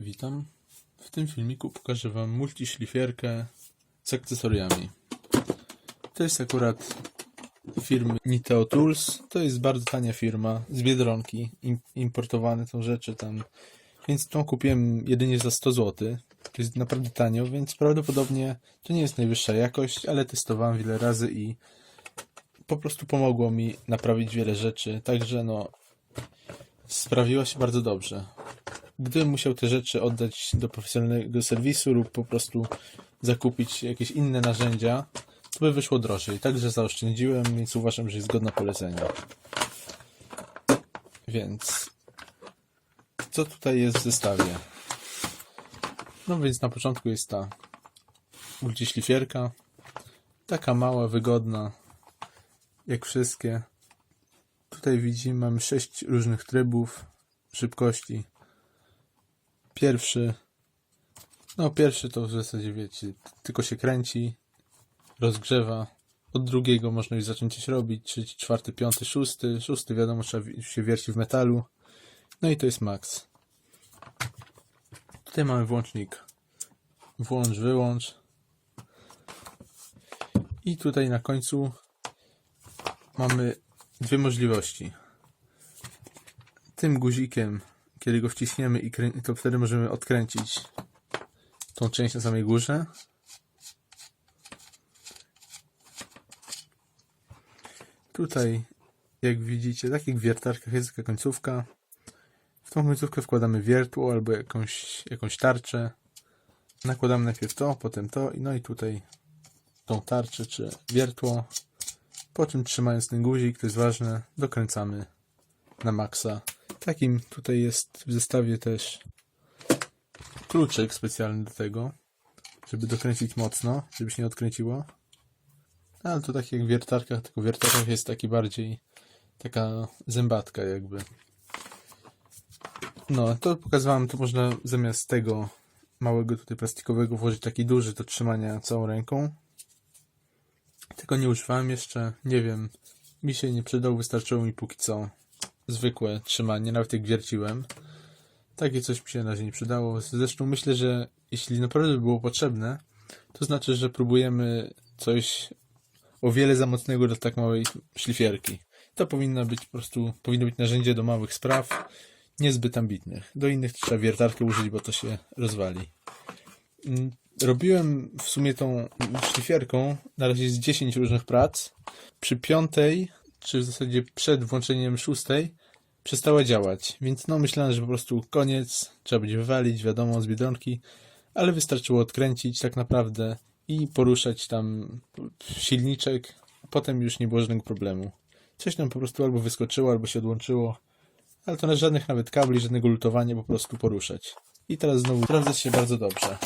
Witam. W tym filmiku pokażę Wam multiszlifierkę z akcesoriami. To jest akurat firmy Niteo Tools. To jest bardzo tania firma z Biedronki. Im- Importowane są rzeczy tam. Więc tą kupiłem jedynie za 100 zł. To jest naprawdę tanio, więc prawdopodobnie to nie jest najwyższa jakość, ale testowałem wiele razy i po prostu pomogło mi naprawić wiele rzeczy. Także no, sprawiła się bardzo dobrze. Gdybym musiał te rzeczy oddać do profesjonalnego serwisu lub po prostu zakupić jakieś inne narzędzia, to by wyszło drożej. Także zaoszczędziłem, więc uważam, że jest godna polecenia. Więc co tutaj jest w zestawie? No więc na początku jest ta multiszlifierka. Taka mała, wygodna, jak wszystkie. Tutaj widzimy, mamy sześć różnych trybów szybkości. Pierwszy, no pierwszy to w zasadzie wiecie, tylko się kręci, rozgrzewa. Od drugiego można już zacząć coś robić, trzeci, czwarty, piąty, szósty. Szósty wiadomo, trzeba się wierci w metalu. No i to jest max. Tutaj mamy włącznik włącz, wyłącz. I tutaj na końcu mamy dwie możliwości. Tym guzikiem, kiedy go wciśniemy i to wtedy możemy odkręcić tą część na samej górze. Tutaj, jak widzicie, tak w wiertarkach jest taka końcówka. W tą końcówkę wkładamy wiertło albo jakąś, jakąś tarczę. Nakładamy najpierw to, potem to, no i tutaj tą tarczę czy wiertło. Po czym trzymając ten guzik, to jest ważne, dokręcamy na maksa. Takim tutaj jest w zestawie też kluczyk specjalny do tego, żeby dokręcić mocno, żeby się nie odkręciło. Ale to tak jak w wiertarkach, tylko w wiertarkach jest taki bardziej taka zębatka jakby. No, to pokazywałem, to można zamiast tego małego tutaj plastikowego włożyć taki duży do trzymania całą ręką. Tego nie używałem jeszcze, nie wiem. Mi się nie przydał, wystarczyło mi póki co zwykłe trzymanie, nawet jak wierciłem. Takie coś mi się na razie nie przydało. Zresztą myślę, że jeśli naprawdę by było potrzebne, to znaczy, że próbujemy coś o wiele za mocnego dla tak małej szlifierki. To powinno być po prostu, powinno być narzędzie do małych spraw, niezbyt ambitnych. Do innych trzeba wiertarkę użyć, bo to się rozwali. Mm, Robiłem w sumie tą szlifierką na razie z 10 różnych prac. Przy piątej, czy w zasadzie przed włączeniem szóstej, przestała działać. Więc no myślałem, że po prostu koniec, trzeba będzie wywalić, wiadomo, z biedronki, ale wystarczyło odkręcić tak naprawdę i poruszać tam silniczek. Potem już nie było żadnego problemu. Coś tam po prostu albo wyskoczyło, albo się odłączyło. Ale to na żadnych nawet kabli, żadnego lutowania, po prostu poruszać. I teraz znowu sprawdza się bardzo dobrze.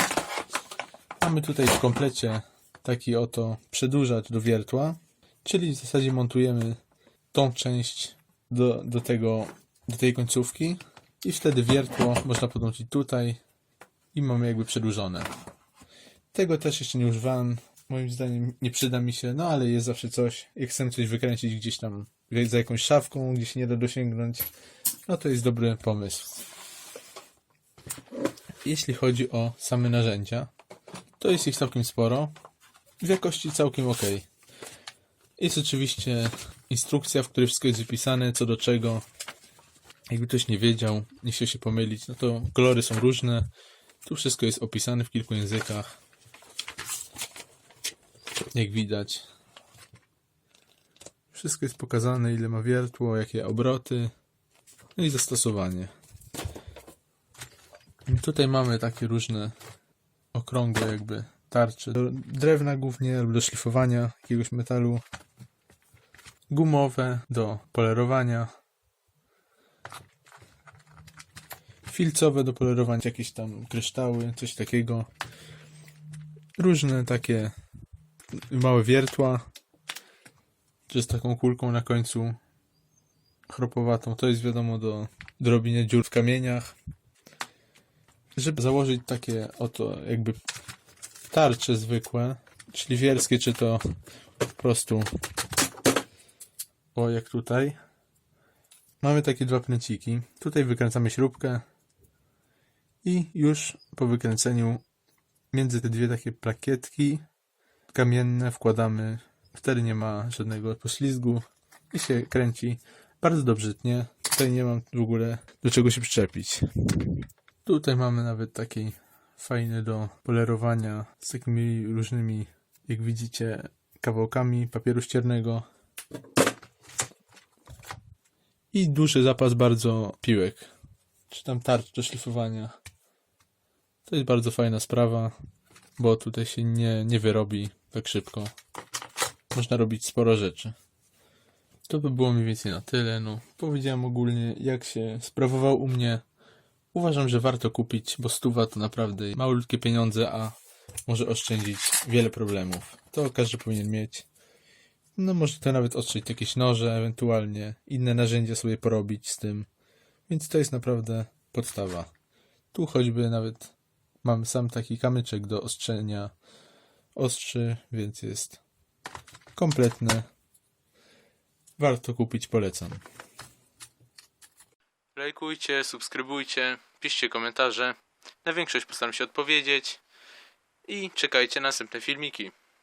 Mamy tutaj w komplecie taki oto przedłużacz do wiertła, czyli w zasadzie montujemy tą część do, do, tego, do tej końcówki i wtedy wiertło można podłączyć tutaj i mamy jakby przedłużone. Tego też jeszcze nie używałem. Moim zdaniem nie przyda mi się, no ale jest zawsze coś. Jak chcę coś wykręcić gdzieś tam za jakąś szafką, gdzie się nie da dosięgnąć, no to jest dobry pomysł. Jeśli chodzi o same narzędzia, to jest ich całkiem sporo. W jakości całkiem ok. Jest oczywiście instrukcja, w której wszystko jest wypisane, co do czego. Jakby ktoś nie wiedział, nie chciał się pomylić, no to kolory są różne. Tu wszystko jest opisane w kilku językach. Jak widać. Wszystko jest pokazane, ile ma wiertło, jakie obroty. No i zastosowanie. I Tutaj mamy takie różne okrągłe jakby tarcze do drewna głównie albo do szlifowania jakiegoś metalu. Gumowe do polerowania. Filcowe do polerowania jakieś tam kryształy, coś takiego. Różne takie małe wiertła. Czy z taką kulką na końcu chropowatą. To jest wiadomo do, do robienia dziur w kamieniach. Żeby założyć takie oto jakby tarcze zwykłe, szlifierskie, czy to po prostu o jak tutaj. Mamy takie dwa pręciki. Tutaj wykręcamy śrubkę I już po wykręceniu między te dwie takie plakietki kamienne wkładamy. Wtedy nie ma żadnego poślizgu i się kręci bardzo dobrze tnie. Tutaj nie mam w ogóle do czego się przyczepić. Tutaj mamy nawet taki fajny do polerowania z takimi różnymi, jak widzicie, kawałkami papieru ściernego. I duży zapas bardzo piłek, czy tam tarcz do szlifowania. To jest bardzo fajna sprawa, bo tutaj się nie, nie wyrobi tak szybko. Można robić sporo rzeczy. To by było mniej więcej na tyle. No, powiedziałem ogólnie, jak się sprawował u mnie. Uważam, że warto kupić, bo stuwa to naprawdę małutkie pieniądze, a może oszczędzić wiele problemów. To każdy powinien mieć. No, może to nawet ostrzyć jakieś noże, ewentualnie inne narzędzia sobie porobić z tym. Więc to jest naprawdę podstawa. Tu choćby nawet mam sam taki kamyczek do ostrzenia ostrzy, więc jest kompletne. Warto kupić, polecam. Lajkujcie, subskrybujcie, piszcie komentarze. Na większość postaram się odpowiedzieć. I czekajcie na następne filmiki.